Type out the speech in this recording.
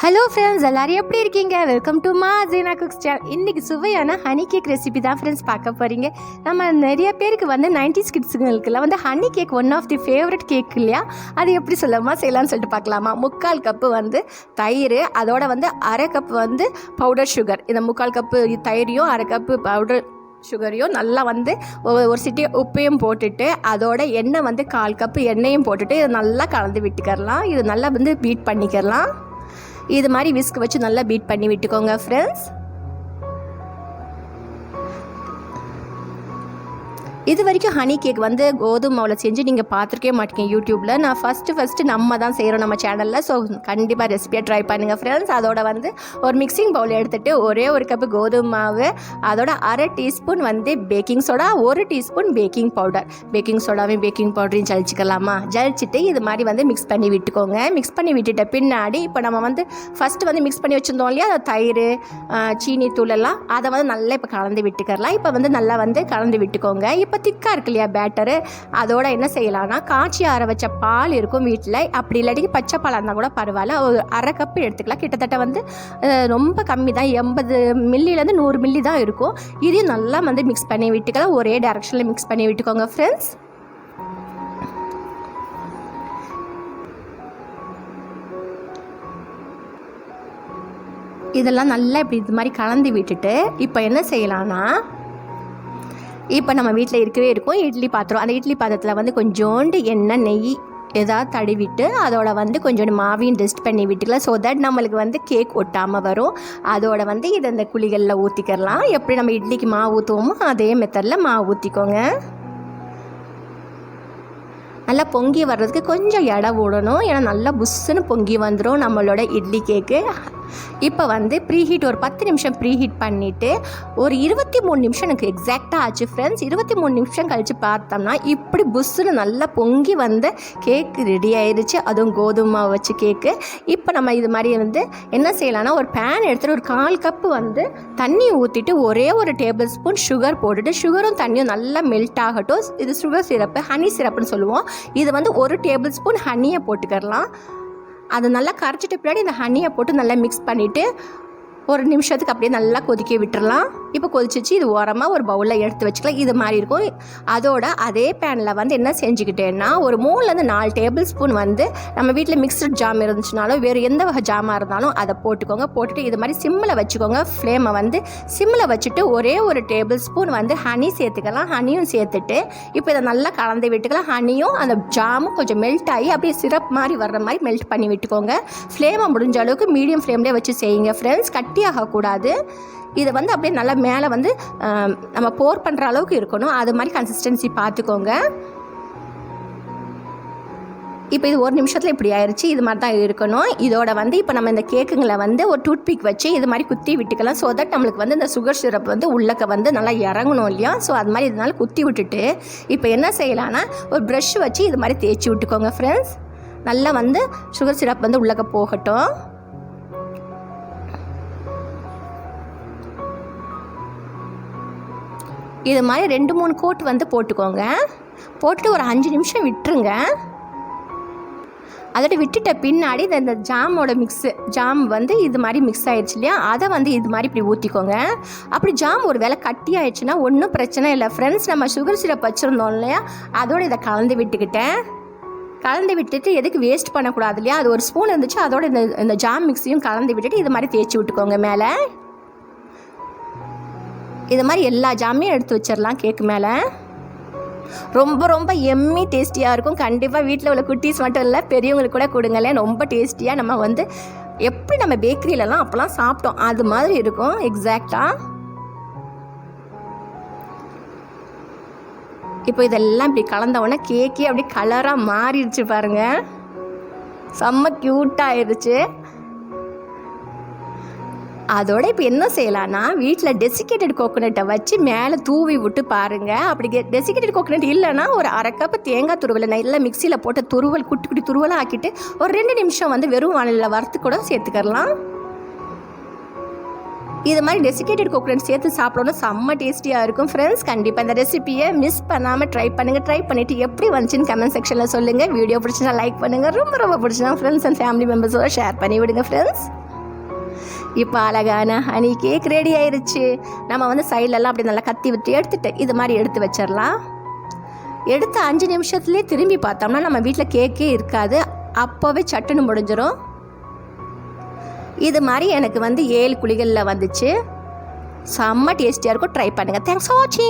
Hello friends எல்லாரும் எப்படி இருக்கீங்க? வெல்கம் டு மா ஜீனா குக்ஸ் சேனல் இன்றைக்கி சுவையான ஹனி கேக் ரெசிபி தான் ஃப்ரெண்ட்ஸ் பார்க்க போகிறீங்க நம்ம நிறைய பேருக்கு வந்து நைன்டிஸ் கிட்ஸுங்களுக்குலாம் வந்து honey cake one of the favourite cake இல்லையா? அது எப்படி சொல்லமா செய்யலாம்னு சொல்லிட்டு பார்க்கலாமா? முக்கால் கப்பு வந்து தயிர் அதோட வந்து அரை கப் வந்து பவுடர் சுகர் இந்த முக்கால் கப்பு தயிரையும் அரை கப்பு பவுடர் சுகரையும் நல்லா வந்து ஒரு சிட்டி உப்பையும் போட்டுட்டு அதோட எண்ணெய் வந்து கால் கப்பு எண்ணெயும் போட்டுட்டு இதை நல்லா கலந்து விட்டுக்கரலாம் இது நல்லா வந்து பீட் பண்ணிக்கிறலாம். இது மாதிரி விஸ்க் வச்சு நல்லா பீட் பண்ணி விட்டுக்கோங்க ஃப்ரெண்ட்ஸ் இது வரைக்கும் ஹனி கேக் வந்து கோதுமை மாவில் செஞ்சு நீங்கள் பார்த்துருக்கே மாட்டீங்க யூடியூப்பில் நான் ஃபஸ்ட்டு ஃபஸ்ட்டு நம்ம தான் செய்கிறோம் நம்ம சேனலில் ஸோ கண்டிப்பாக ரெசிபியாக ட்ரை பண்ணுங்கள் ஃப்ரெண்ட்ஸ் அதோட வந்து ஒரு மிக்சிங் பவுல் எடுத்துகிட்டு ஒரே ஒரு கப்பு கோதுமை மாவு அதோட அரை டீஸ்பூன் வந்து பேக்கிங் சோடா ஒரு டீஸ்பூன் பேக்கிங் பவுடர் பேக்கிங் சோடாவையும் பேக்கிங் பவுடரையும் ஜலிச்சிக்கலாமா? ஜலிச்சிட்டு இது மாதிரி வந்து மிக்ஸ் பண்ணி விட்டுக்கோங்க. மிக்ஸ் பண்ணி விட்டுட்ட பின்னாடி இப்போ நம்ம வந்து ஃபஸ்ட்டு வந்து மிக்ஸ் பண்ணி வச்சுருந்தோம் இல்லையா? அதை தயிர் சீனி தூள் எல்லாம் அதை வந்து நல்லா இப்போ கலந்து விட்டுக்கறலாம். இப்போ வந்து நல்லா வந்து கலந்து விட்டுக்கோங்க. இப்போ திக்காக இருக்கு இல்லையா பேட்டரு அதோட என்ன செய்யலாம்னா காய்ச்சி ஆற வச்ச பால் இருக்கும் வீட்டில் அப்படி இல்லாட்டி பச்சை பாலாக இருந்தால் கூட பரவாயில்ல. ஒரு அரை கப்பு எடுத்துக்கலாம். கிட்டத்தட்ட வந்து ரொம்ப கம்மி தான். எண்பது மில்லிலேருந்து நூறு மில்லி தான் இருக்கும். இதையும் நல்லா வந்து மிக்ஸ் பண்ணி விட்டுக்கலாம். ஒரே டேரெக்ஷனில் மிக்ஸ் பண்ணி விட்டுக்கோங்க ஃப்ரெண்ட்ஸ் இதெல்லாம் நல்லா இப்படி இது மாதிரி கலந்து விட்டுட்டு இப்போ என்ன செய்யலான்னா இப்போ நம்ம வீட்டில் இருக்கவே இருக்கும். இட்லி பாத்திரம். அந்த இட்லி பாத்திரத்தில் வந்து கொஞ்சோண்டு எண்ணெய் நெய் ஏதாவது தடவிட்டு அதோட வந்து கொஞ்சோண்டு மாவையும் டெஸ்ட் பண்ணி விட்டுக்கலாம். ஸோ தட் நம்மளுக்கு வந்து கேக் ஒட்டாமல் வரும். அதோட வந்து இதை இந்த குழிகளில் ஊற்றிக்கிறலாம் எப்படி நம்ம இட்லிக்கு மாவு ஊற்றுவோமோ அதே மெத்தடில் மாவு ஊற்றிக்கோங்க நல்லா பொங்கி வர்றதுக்கு கொஞ்சம் இடம் விடணும். ஏன்னா நல்லா புஷ்ஷுன்னு பொங்கி வந்துடும் நம்மளோட இட்லி கேக்கு இப்போ வந்து ப்ரீஹீட் ஒரு பத்து நிமிஷம் ப்ரீஹீட் பண்ணிவிட்டு ஒரு இருபத்தி மூணு நிமிஷம் எனக்கு எக்ஸாக்டாக ஆச்சு ஃப்ரெண்ட்ஸ் இருபத்தி மூணு நிமிஷம் கழித்து பார்த்தோம்னா இப்படி புஷ்ஷுன்னு நல்லா பொங்கி வந்த கேக்கு ரெடி ஆயிடுச்சு அதுவும் கோதுமை வச்சு கேக்கு இப்போ நம்ம இது மாதிரி வந்து என்ன செய்யலாம்னா ஒரு பேன் எடுத்துகிட்டு ஒரு கால் கப்பு வந்து தண்ணி ஊற்றிட்டு ஒரே ஒரு டேபிள் ஸ்பூன் சுகர் போட்டுட்டு சுகரும் தண்ணியும் நல்லா மெல்ட் ஆகட்டும். இது சுகர் சிரப்பு ஹனி சிரப்புன்னு சொல்லுவோம். இது வந்து ஒரு டேபிள் ஸ்பூன் ஹனியை போட்டுக்கலாம் அதை நல்லா கரைச்சிட்ட பின்னாடி இந்த ஹனியை போட்டு நல்லா மிக்ஸ் பண்ணிவிட்டு ஒரு நிமிஷத்துக்கு அப்படியே நல்லா கொதிக்க விட்டுறலாம். இப்போ கொதிச்சிச்சு இது ஓரமாக ஒரு பவுலில் எடுத்து வச்சுக்கலாம். இது மாதிரி இருக்கும். அதோட அதே பேனில் வந்து என்ன செஞ்சுக்கிட்டேன்னா ஒரு மூணுலேருந்து நாலு டேபிள் ஸ்பூன் வந்து நம்ம வீட்டில் மிக்சட் ஜாம் இருந்துச்சுனாலும் வேறு எந்த வகை ஜாமாக இருந்தாலும் அதை போட்டுக்கோங்க. போட்டுட்டு இது மாதிரி சிம்மில் வச்சுக்கோங்க. ஃப்ளேமை வந்து சிம்மில் வச்சுட்டு ஒரே ஒரு டேபிள் ஸ்பூன் வந்து ஹனி சேர்த்துக்கலாம். ஹனியும் சேர்த்துட்டு இப்போ இதை நல்லா கலந்து விட்டுக்கலாம். ஹனியும் அந்த ஜாமும் கொஞ்சம் மெல்ட் ஆகி அப்படியே சிரப் மாதிரி வர்ற மாதிரி மெல்ட் பண்ணி விட்டுக்கோங்க. ஃப்ளேமை முடிஞ்ச அளவுக்கு மீடியம் ஃப்ளேம்லேயே வச்சு செய்யுங்க. ஃப்ரெண்ட்ஸ் கட் ஆகக்கூடாது இதை வந்து அப்படியே நல்லா மேலே வந்து நம்ம போர் பண்ணுற அளவுக்கு இருக்கணும். அது மாதிரி கன்சிஸ்டன்சி பார்த்துக்கோங்க. இப்போ இது ஒரு நிமிஷத்தில் இப்படி ஆயிடுச்சு இது மாதிரி தான் இருக்கணும். இதோட வந்து இப்போ நம்ம இந்த கேக்குங்களை வந்து ஒரு டூத்பிக் வச்சு இது மாதிரி குத்தி விட்டுக்கலாம். ஸோ தட் நம்மளுக்கு வந்து இந்த சுகர் சிரப் வந்து உள்ளக்க வந்து நல்லா இறங்கணும் இல்லையா? ஸோ அது மாதிரி இதனால குத்தி விட்டுட்டு இப்போ என்ன செய்யலான்னா ஒரு ப்ரஷ் வச்சு இது மாதிரி தேய்ச்சி விட்டுக்கோங்க ஃப்ரெண்ட்ஸ் நல்லா வந்து சுகர் சிரப் வந்து உள்ளக்க போகட்டும். இது மாதிரி ரெண்டு மூணு கோட் வந்து போட்டுக்கோங்க. போட்டுட்டு ஒரு அஞ்சு நிமிஷம் விட்டுருங்க. அதோட விட்டுட்ட பின்னாடி இந்த இந்த ஜாமோட மிக்ஸு ஜாம் வந்து இது மாதிரி மிக்ஸ் ஆயிடுச்சு இல்லையா? அதை வந்து இது மாதிரி இப்படி ஊற்றிக்கோங்க அப்படி ஜாம் ஒரு வேளை கட்டி ஆயிடுச்சுன்னா ஒன்றும் பிரச்சனை இல்லை. ஃப்ரெண்ட்ஸ் நம்ம சுகர் சிரப் வச்சுருந்தோம் இல்லையா? அதோட இதை கலந்து விட்டுக்கிட்டேன். கலந்து விட்டுட்டு எதுக்கு வேஸ்ட் பண்ணக்கூடாது இல்லையா? அது ஒரு ஸ்பூன் இருந்துச்சு அதோட இந்த இந்த ஜாம் மிக்ஸையும் கலந்து விட்டுட்டு இது மாதிரி தேய்ச்சி விட்டுக்கோங்க மேலே. இது மாதிரி எல்லா ஜாமையும் எடுத்து வச்சிடலாம் கேக்கு மேலே. ரொம்ப ரொம்ப எம்மி டேஸ்டியாக இருக்கும். கண்டிப்பாக வீட்டில் உள்ள குட்டீஸ் மட்டும் இல்லை பெரியவங்களுக்கு கூட கொடுங்களேன். ரொம்ப டேஸ்டியாக நம்ம வந்து எப்படி நம்ம பேக்கரியிலலாம் அப்போலாம் சாப்பிட்டோம். அது மாதிரி இருக்கும் எக்ஸாக்டாக இப்போ இதெல்லாம் இப்படி கலந்த உடனே கேக்கே அப்படியே கலராக மாறிடுச்சு பாருங்க. செம்ம க்யூட்டாக ஆயிடுச்சு. அதோட இப்போ என்ன செய்யலாம்னா வீட்டில் டெசிகேட்டட் கோகோனட்டை வச்சு மேலே தூவி விட்டு பாருங்கள் அப்படி டெசிகேட்டட் கோகோனட் இல்லைன்னா ஒரு அரை கப்பு தேங்காய் துருவலை நல்லா மிக்சியில் போட்டு துருவல் குட்டி குட்டி துருவலாக ஆக்கிட்டு ஒரு ரெண்டு நிமிஷம் வந்து வெறும் வானிலையில் வறுத்து கூட சேர்த்துக்கலாம். இது மாதிரி டெசிகேட்டட் கோகோனட் சேர்த்து சாப்பிடணும் செம்ம டேஸ்டியாக இருக்கும். ஃப்ரெண்ட்ஸ் கண்டிப்பாக இந்த ரெசிபியை மிஸ் பண்ணாமல் ட்ரை பண்ணுங்கள் ட்ரை பண்ணிவிட்டு எப்படி வந்துச்சுன்னு கமெண்ட் செக்ஷனில் சொல்லுங்கள் வீடியோ பிடிச்சினா லைக் பண்ணுங்கள் ரொம்ப ரொம்ப பிடிச்சினா ஃப்ரெண்ட்ஸ் அண்ட் ஃபேமிலி மெம்பர்ஸோட ஷேர் பண்ணி விடுங்க ஃப்ரெண்ட்ஸ் இப்போ அழகான ஹனி கேக் ரெடி ஆயிருச்சு. நம்ம வந்து சைட்லலாம் அப்படி நல்லா கத்தி விட்டு எடுத்துட்டு இது மாதிரி எடுத்து வச்சிடலாம். எடுத்த அஞ்சு நிமிஷத்துலேயே திரும்பி பார்த்தோம்னா நம்ம வீட்டில் கேக்கே இருக்காது. அப்போவே சட்டுன்னு முடிஞ்சிடும் இது மாதிரி எனக்கு வந்து ஏழு குழிகளில் வந்துச்சு. செம்ம டேஸ்டியாக இருக்கும். ட்ரை பண்ணுங்கள் தேங்க்ஸ் ஃபார் வாட்சிங்